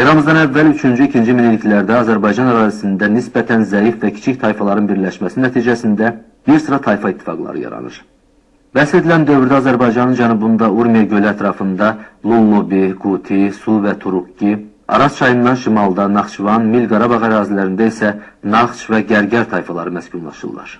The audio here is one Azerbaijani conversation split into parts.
Eramızdan əvvəl 3-cü, 2-ci minilliklərdə Azərbaycan ərazisində nisbətən zəif və kiçik tayfaların birləşməsi nəticəsində bir sıra tayfa ittifaqları yaranır. Bəhs edilən dövrdə Azərbaycanın cənubunda Urmiya gölü ətrafında Lullubi, Quti, Su və Turukki, Araz çayından şimalda Naxçıvan, Mil Qarabağ ərazilərində isə Naxç və Gərgər tayfaları məskunlaşırlar.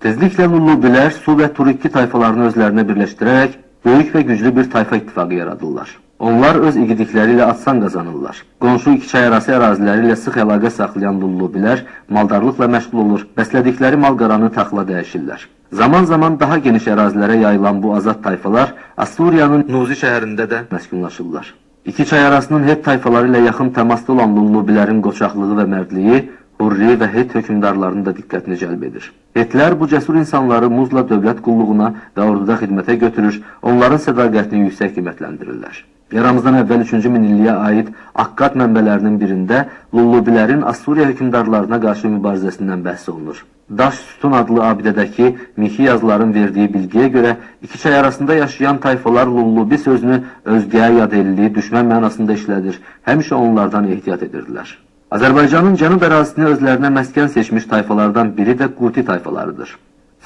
Tezliklə Lullubilər Su və Turukki tayfalarını özlərinə birləşdirərək böyük və güclü bir tayfa ittifaqı yaradırlar. Onlar öz igidlikləri ilə atsan qazanırlar. Qonşu iki çay arası əraziləri ilə sıx əlaqə saxlayan Lullubilər maldarlıqla məşğul olur, bəslədikləri mal-qaranı taxla dəyişirlər. Zaman-zaman daha geniş ərazilərə yayılan bu azad tayfalar Asturiyanın Nuzi şəhərində də məskunlaşırlar. İki çay arasının Het tayfaları ilə yaxın təmasda olan Lullubilərin qoçaqlığı və mərdliyi Hurri və Het hökmdarlarının da diqqətini cəlb edir. Hetlər bu cəsur insanları muzla dövlət qulluğuna və orduda xidmətə götürür, onların sədaqətini yüksək qiymətləndirirlər. Yaramızdan əvvəl 3-cü minilliyə aid Akkad mənbələrinin birində Lullubilərin Asturiya hökmdarlarına qarşı mübarizəsindən bəhs olunur. Daş Sütun adlı abidədəki mixi yazıların verdiyi bilgiyə görə iki çay arasında yaşayan tayfalar Lullubi sözünü özgəyə yad elli, düşmən mənasında işlədir, həmişə onlardan ehtiyat edirdilər. Azərbaycanın cənub ərazisini özlərinə məskən seçmiş tayfalardan biri də Quti tayfalarıdır.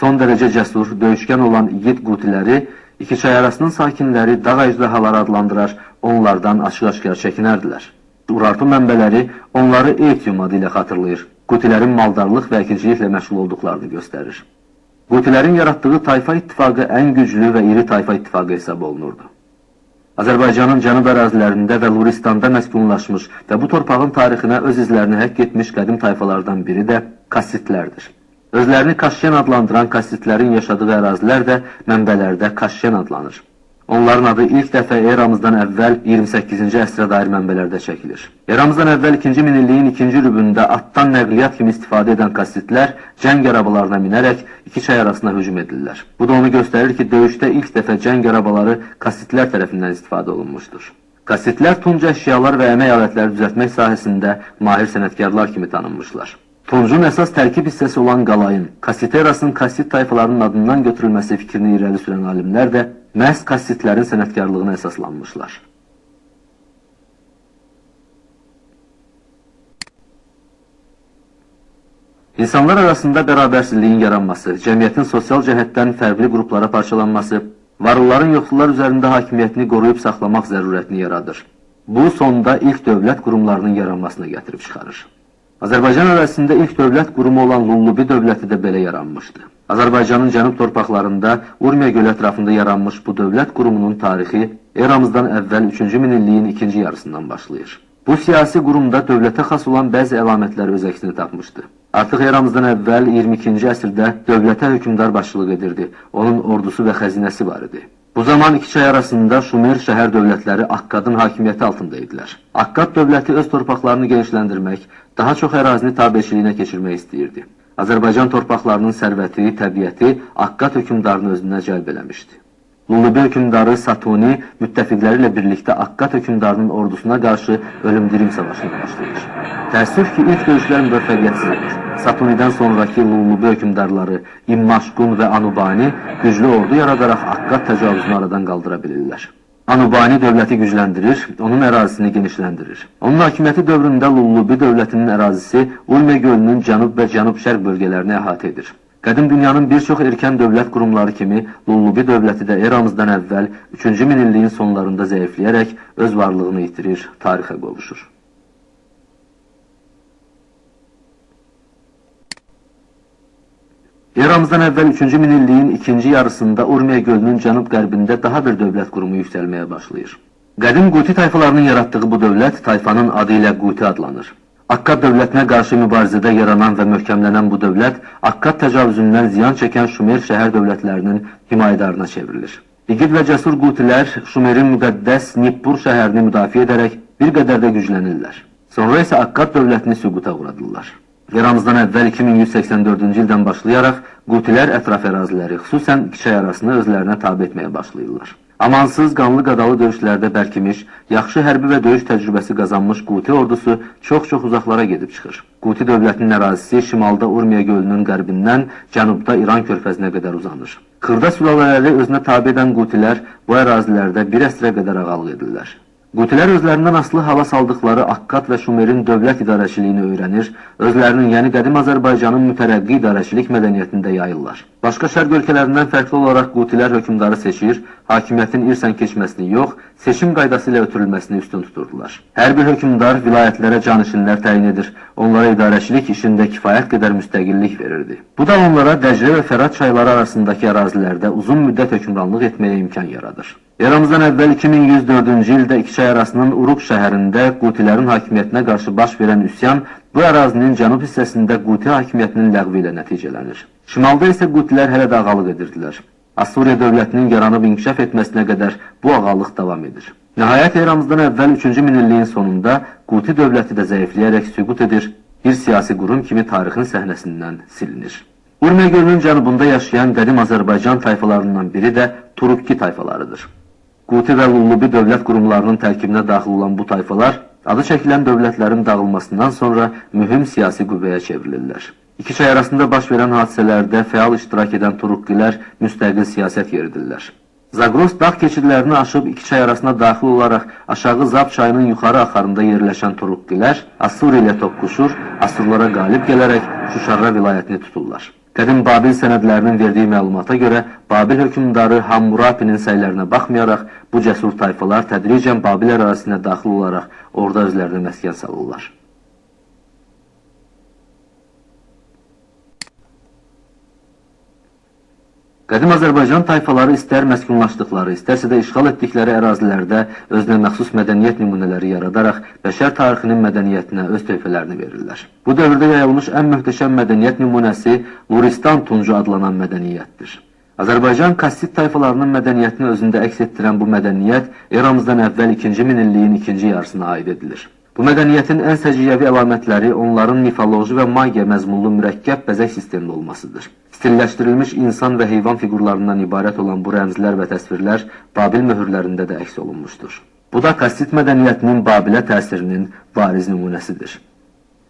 Son dərəcə cəsur, döyüşkən olan igid Qutiləri iki çay arasının sakinləri dağ əcdahaları adlandırar, onlardan açıq-aşkar çəkinərdilər. Urartu mənbələri onları Etium adı ilə xatırlayır. Qutilərin maldarlıq və əkinçiliklə məşğul olduqlarını göstərir. Qutilərin yaratdığı tayfa ittifaqı ən güclü və iri tayfa ittifaqı hesab olunurdu. Azərbaycanın cənub ərazilərində və Luristanda məskunlaşmış və bu torpağın tarixinə öz izlərini həkk etmiş qədim tayfalardan biri də Kassitlərdir. Özlərini Kaşşen adlandıran Kassitlərin yaşadığı ərazilər də mənbələrdə Kaşşen adlanır. Onların adı ilk dəfə eramızdan əvvəl 28-ci əsrə dair mənbələrdə çəkilir. Eramızdan əvvəl 2-ci minilliyin 2-ci rübündə atdan nəqliyyat kimi istifadə edən kassitlər cəng arabalarına minərək iki çay arasına hücum edirlər. Bu da onu göstərir ki, döyüşdə ilk dəfə cəng arabaları kassitlər tərəfindən istifadə olunmuşdur. Kassitlər tunc əşyalar və əmək alətləri düzəltmək sahəsində mahir sənətkarlar kimi tanınmışlar. Tuncun əsas tərkib hissəsi olan qalayın, kassiterasın kassit tayfalarının adından götürülməsi fikrini irəli sürən alimlər də məhz kassitlərin sənətkarlığına əsaslanmışlar. İnsanlar arasında bərabərsizliyin yaranması, cəmiyyətin sosial cəhətdən fərqli qruplara parçalanması, varlıların yoxsullar üzərində hakimiyyətini qoruyub saxlamaq zərurətini yaradır. Bu, sonda ilk dövlət qurumlarının yaranmasına gətirib çıxarır. Azərbaycan ərazisində ilk dövlət qurumu olan Lullubi dövləti də belə yaranmışdı. Azərbaycanın cənub torpaqlarında Urmiya gölü ətrafında yaranmış bu dövlət qurumunun tarixi eramızdan əvvəl 3-cü minilliyin ikinci yarısından başlayır. Bu siyasi qurumda dövlətə xas olan bəzi əlamətlər öz əksini tapmışdı. Artıq eramızdan əvvəl 22-ci əsrdə dövlətə hökmdar başçılıq edirdi. Onun ordusu və xəzinəsi var idi. Bu zaman iki çay arasında Şumer şəhər dövlətləri Akkadın hakimiyyəti altında idilər. Akkad dövləti öz torpaqlarını genişləndirmək, daha çox ərazini tabeçiliyinə keçirmək istəyirdi. Azərbaycan torpaqlarının sərvəti, təbiəti Akkad hökmdarını özünə cəlb eləmişdi. Lullubi hökmdarı Satuni müttəfiqləri ilə birlikdə Akkad hökmdarının ordusuna qarşı ölüm-dirim savaşına başlayır. Təəssüf ki, ilk döyüşlər müvəffəqiyyətsiz olur. Satunidən sonraki Lullubi hökmdarları İmmaşqun və Anubani güclü ordu yaradaraq Akkad təcavüzünü aradan qaldıra bilirlər. Anubani dövləti gücləndirir, onun ərazisini genişləndirir. Onun hakimiyyəti dövründə Lullubi dövlətinin ərazisi Urmiya gölünün cənub və cənub-şərq bölgələrini əhatə edir. Qədim dünyanın bir çox erkən dövlət qurumları kimi Lullubi dövləti də eramızdan əvvəl 3-cü minilliyin sonlarında zəifləyərək öz varlığını itirir, tarixə qovuşur. Eramızdan əvvəl 3-cü minilliyin ikinci yarısında Urmiya gölünün cənub-qərbində daha bir dövlət qurumu yüksəlməyə başlayır. Qədim Quti tayfalarının yaratdığı bu dövlət tayfanın adı ilə Quti adlanır. Akkad dövlətinə qarşı mübarizədə yaranan və möhkəmlənən bu dövlət Akkad təcavüzündən ziyan çəkən Şumer şəhər dövlətlərinin himayədarına çevrilir. İgid və cəsur Qutilər Şumerin müqəddəs Nippur şəhərini müdafiə edərək bir qədər də güclənirlər. Sonra isə Akkad dövlətini süquta uğradırlar. Eramızdan əvvəl 2184-cü ildən başlayaraq Qutilər ətraf əraziləri, xüsusən Kiçay arasını özlərinə tabe etməyə başlayırlar. Amansız, qanlı qadalı döyüşlərdə bərkimiş, yaxşı hərbi və döyüş təcrübəsi qazanmış Quti ordusu çox-çox uzaqlara gedib çıxır. Quti dövlətinin ərazisi şimalda Urmiya gölünün qərbindən cənubda İran körfəzinə qədər uzanır. Xırda sülalələri özünə tabe edən Qutilər bu ərazilərdə bir əsrə qədər ağalıq edirlər. Qutilər özlərindən asılı hala saldıqları Akkad və Şumerin dövlət idarəçiliyini öyrənir, özlərinin yəni qədim Azərbaycanın mütərəqqi idarəçilik mədəniyyətində yayırlar. Başqa şərq ölkələrindən fərqli olaraq Qutilər hökmdarı seçir, hakimiyyətin irsən keçməsini yox, seçim qaydası ilə ötürülməsini üstün tuturdular. Hər bir hökmdar vilayətlərə canişinlər təyin edir, onlara idarəçilik işində kifayət qədər müstəqillik verirdi. Bu da onlara Dəclə və Fərat çayları arasındakı ərazilərdə uzun müddət hökmranlıq etməyə imkan yaradır. Eramızdan əvvəl 2104-cü ildə iki çay arasının Uruq şəhərində Qutilərin hakimiyyətinə qarşı baş verən üsyan bu ərazinin cənub hissəsində Quti hakimiyyətinin ləğvi ilə nəticələnir. Şimalda isə Qutilər hələ də ağalıq edirdilər. Assuriya dövlətinin yaranıb inkişaf etməsinə qədər bu ağalıq davam edir. Nəhayət eramızdan əvvəl 3-cü minilliyin sonunda Quti dövləti də zəifləyərək süqut edir, bir siyasi qurum kimi tarixin səhnəsindən silinir. Urmiya gölünün cənubunda yaşayan qədim Azərbaycan tayfalarından biri də Turukki tayfalarıdır. Quti və Lullubi dövlət qurumlarının tərkibinə daxil olan bu tayfalar adı çəkilən dövlətlərin dağılmasından sonra mühüm siyasi qüvvəyə çevrilirlər. İki çay arasında baş verən hadisələrdə fəal iştirak edən Turukkilər müstəqil siyasət yeridirlər. Zagros dağ keçidlərini aşıb iki çay arasına daxil olaraq aşağı Zab çayının yuxarı axarında yerləşən Turukkilər Assur ilə toqquşur, Assurlara qalib gələrək Şuşarra vilayətini tuturlar. Qədim Babil sənədlərinin verdiyi məlumata görə Babil hökmdarı Hammurapinin səylərinə baxmayaraq bu cəsur tayfalar tədricən Babil ərazisinə daxil olaraq orada özlərinə məskən salırlar. Qədim Azərbaycan tayfaları istər məskunlaşdıqları, istərsə də işğal etdikləri ərazilərdə özünə məxsus mədəniyyət nümunələri yaradaraq bəşər tarixinin mədəniyyətinə öz töhfələrini verirlər. Bu dövrdə yayılmış ən möhtəşəm mədəniyyət nümunəsi Luristan tuncu adlanan mədəniyyətdir. Azərbaycan kassit tayfalarının mədəniyyətini özündə əks etdirən bu mədəniyyət eramızdan əvvəl 2-ci minilliyin ikinci yarısına aid edilir. Bu mədəniyyətin ən səciyyəvi əlamətləri onların mifoloji və magiya məzmunlu mürəkkəb bəzək sistemli olmasıdır. Stilləşdirilmiş insan və heyvan fiqurlarından ibarət olan bu rəmzlər və təsvirlər Babil möhürlərində də əks olunmuşdur. Bu da kassit mədəniyyətinin Babilə təsirinin bariz nümunəsidir.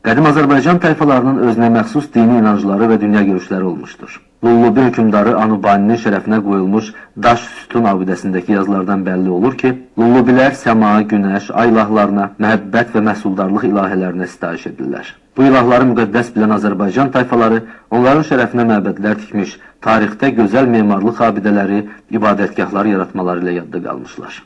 Qədim Azərbaycan tayfalarının özünə məxsus dini inancları və dünya görüşləri olmuşdur. Lullubi hökmdarı Anubaninin şərəfinə qoyulmuş daş sütun abidəsindəki yazılardan bəlli olur ki, Lullubilər səma, günəş, ay ilahlarına, məhəbbət və məhsuldarlıq ilahələrinə sitayiş edirlər. Bu ilahları müqəddəs bilən Azərbaycan tayfaları onların şərəfinə məbədlər tikmiş, tarixdə gözəl memarlıq abidələri, ibadətgahlar yaratmaları ilə yadda qalmışlar.